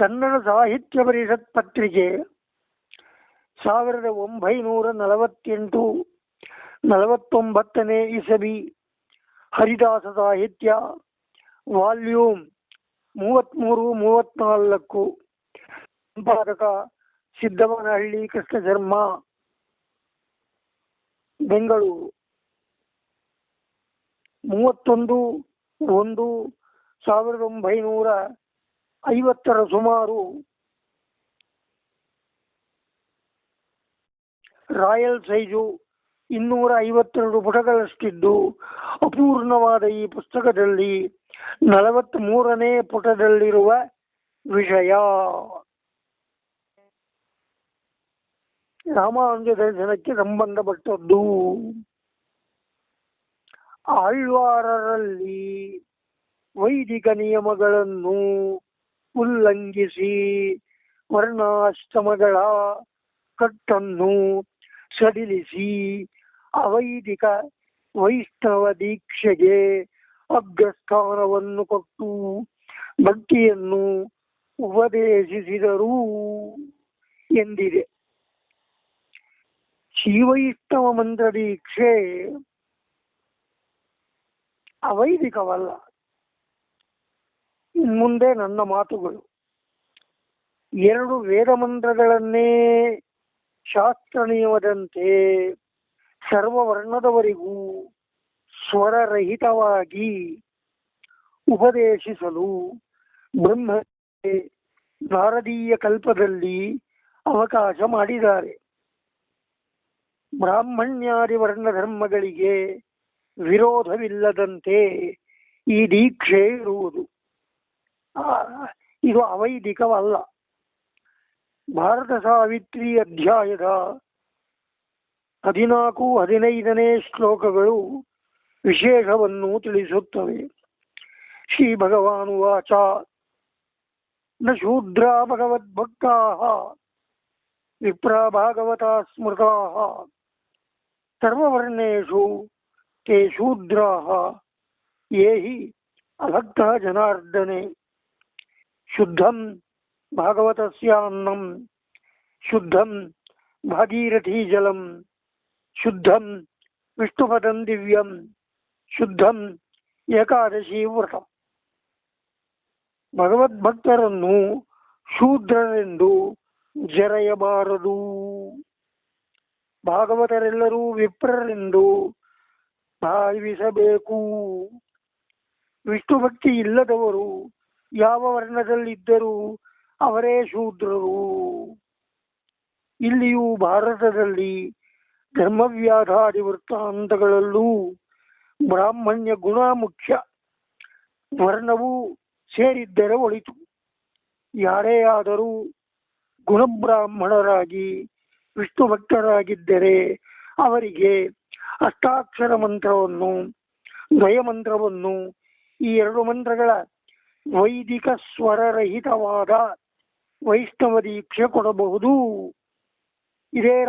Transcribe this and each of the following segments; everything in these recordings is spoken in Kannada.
ಕನ್ನಡ ಸಾಹಿತ್ಯ ಪರಿಷತ್ ಪತ್ರಿಕೆ ಸಾವಿರದ ಒಂಬೈನೂರ ನಲವತ್ತೆಂಟು ನಲವತ್ತೊಂಬತ್ತನೇ ಇಸವಿ ಹರಿದಾಸ ಸಾಹಿತ್ಯ ವಾಲ್ಯೂಮ್ ಮೂವತ್ತ್ಮೂರು ಮೂವತ್ನಾಲ್ಕು. ಸಂಪಾದಕ ಸಿದ್ದವನಹಳ್ಳಿ ಕೃಷ್ಣ ಶರ್ಮ ಬೆಂಗಳೂರು. ಮೂವತ್ತೊಂದು ಒಂದು ಸಾವಿರದ ಒಂಬೈನೂರ ಐವತ್ತರ ಸುಮಾರು ರಾಯಲ್ ಸೈಜು ಇನ್ನೂರ ಐವತ್ತೆರಡು ಪುಟಗಳಷ್ಟಿದ್ದು, ಅಪೂರ್ಣವಾದ ಈ ಪುಸ್ತಕದಲ್ಲಿ ನಲವತ್ತ್ ಮೂರನೇ ಪುಟದಲ್ಲಿರುವ ವಿಷಯ. ರಾಮಾನುಜ ದರ್ಶನಕ್ಕೆ ಸಂಬಂಧಪಟ್ಟದ್ದು. ಆಳ್ವಾರರಲ್ಲಿ ವೈದಿಕ ನಿಯಮಗಳನ್ನು ಉಲ್ಲಂಘಿಸಿ ವರ್ಣಾಶ್ರಮಗಳ ಕಟ್ಟನ್ನು ಸಡಿಲಿಸಿ ಅವೈದಿಕ ವೈಷ್ಣವ ದೀಕ್ಷೆಗೆ ಅಗ್ರಸ್ಥಾನವನ್ನು ಕೊಟ್ಟು ಭಕ್ತಿಯನ್ನು ಉಪದೇಶಿಸಿದರು ಎಂದಿದೆ. ಶ್ರೀವೈಷ್ಣವ ಮಂತ್ರ ದೀಕ್ಷೆ ಅವೈದಿಕವಲ್ಲ. ಇನ್ಮುಂದೆ ನನ್ನ ಮಾತುಗಳು. ಎರಡು ವೇದ ಮಂತ್ರಗಳನ್ನೇ ಶಾಸ್ತ್ರ ನಿಯಮದಂತೆ ಸರ್ವವರ್ಣದವರಿಗೂ ಸ್ವರರಹಿತವಾಗಿ ಉಪದೇಶಿಸಲು ಬ್ರಹ್ಮ ನಾರದೀಯ ಕಲ್ಪದಲ್ಲಿ ಅವಕಾಶ ಮಾಡಿದ್ದಾರೆ. ಬ್ರಾಹ್ಮಣ್ಯಾದಿ ವರ್ಣ ಧರ್ಮಗಳಿಗೆ ವಿರೋಧವಿಲ್ಲದಂತೆ ಈ ದೀಕ್ಷೆ ಇರುವುದು. ಆ, ಇದು ಅವೈದಿಕವಲ್ಲ ಭಾರತ ಸಾವಿತ್ರಿ ಅಧ್ಯಾಯದ ಹದಿನಾಲ್ಕು ಹದಿನೈದನೇ ಶ್ಲೋಕಗಳು ವಿಶೇಷವನ್ನು ತಿಳಿಸುತ್ತವೆ ಶ್ರೀ ಭಗವಾನು ವಾಚ ನ ಶೂದ್ರ ಭಗವದ್ಭಕ್ತಾ ವಿಪ್ರ ಭಾಗವತ ಸ್ಮೃತಾ ಸರ್ವವರ್ಣೇಷು ते शूद्राः ये हि अभक्तः जनार्दने ಶುದ್ಧಂ ಭಾಗವತಸ್ಯಾನ್ನಂ, ಶುದ್ಧಂ ಭಾಗೀರಥಿ ಜಲಂ, ಶುದ್ಧಂ ವಿಷ್ಣುಪದಂ ದಿವ್ಯಂ, ಶುದ್ಧಂ ಏಕಾದಶಿ ವ್ರತ. ಭಗವದ್ಭಕ್ತರನ್ನು ಶೂದ್ರರೆಂದು ಜರೆಯಬಾರದು. ಭಾಗವತರೆಲ್ಲರೂ ವಿಪ್ರರೆಂದು ಭಾವಿಸಬೇಕು. ವಿಷ್ಣು ಭಕ್ತಿ ಇಲ್ಲದವರು ಯಾವ ವರ್ಣದಲ್ಲಿದ್ದರೂ ಅವರೇ ಶೂದ್ರರು. ಇಲ್ಲಿಯೂ ಭಾರತದಲ್ಲಿ ಧರ್ಮವ್ಯಾಧಾದಿ ವೃತ್ತಾಂತಗಳಲ್ಲೂ ಬ್ರಾಹ್ಮಣ್ಯ ಗುಣ ಮುಖ್ಯ ವರ್ಣವು ಸೇರಿದ್ದರೆ ಒಳಿತು. ಯಾರೇ ಆದರೂ ಗುಣಬ್ರಾಹ್ಮಣರಾಗಿ ವಿಷ್ಣು ಭಕ್ತರಾಗಿದ್ದರೆ ಅವರಿಗೆ ಅಷ್ಟಾಕ್ಷರ ಮಂತ್ರವನ್ನು ದ್ವಯ ಮಂತ್ರವನ್ನು ಈ ಎರಡು ಮಂತ್ರಗಳ ವೈದಿಕ ಸ್ವರರಹಿತವಾದ ವೈಷ್ಣವ ದೀಕ್ಷೆ ಕೊಡಬಹುದು. ಇದೇ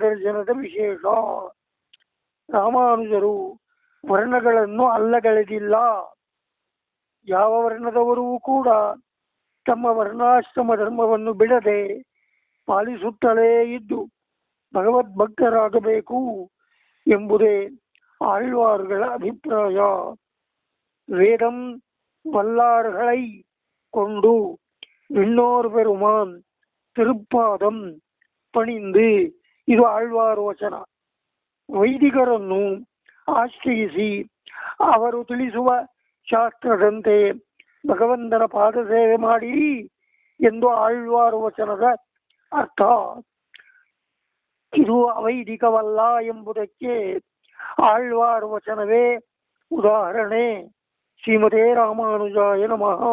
ದರ್ಶನದ ವಿಶೇಷ. ರಾಮಾನುಜರು ವರ್ಣಗಳನ್ನು ಅಲ್ಲಗಳೆದಿಲ್ಲ. ಯಾವ ವರ್ಣದವರೂ ಕೂಡ ತಮ್ಮ ವರ್ಣಾಶ್ರಮ ಧರ್ಮವನ್ನು ಬಿಡದೆ ಪಾಲಿಸುತ್ತಲೇ ಇದ್ದು ಭಗವದ್ಭಕ್ತರಾಗಬೇಕು ಎಂಬುದೇ ಆಳ್ವಾರುಗಳ ಅಭಿಪ್ರಾಯ. ವೇದಂ ವಲ್ಲಾರ್ಹಳೈ ಕೊಂಡು விண்ணோர் பெருமான் ತಿರುಪಾದಂ ಪಣಿಂದು ಇದು ಆಳ್ವಾರು ವಚನ ವೈದಿಕರನ್ನು ಆಶ್ರಯಿಸಿ ಅವರು ತಿಳಿಸುವ ಶಾಸ್ತ್ರದಂತೆ ಭಗವಂತನ ಪಾದ ಸೇವೆ ಮಾಡಿರಿ ಎಂದು ಆಳ್ವಾರು ವಚನದ ಅರ್ಥ ಇದು ಅವೈದಿಕವಲ್ಲ ಎಂಬುದಕ್ಕೆ ಆಳ್ವಾರು ವಚನವೇ ಉದಾಹರಣೆ ஸ்ரீமதே ராமானுஜாய நமஹா.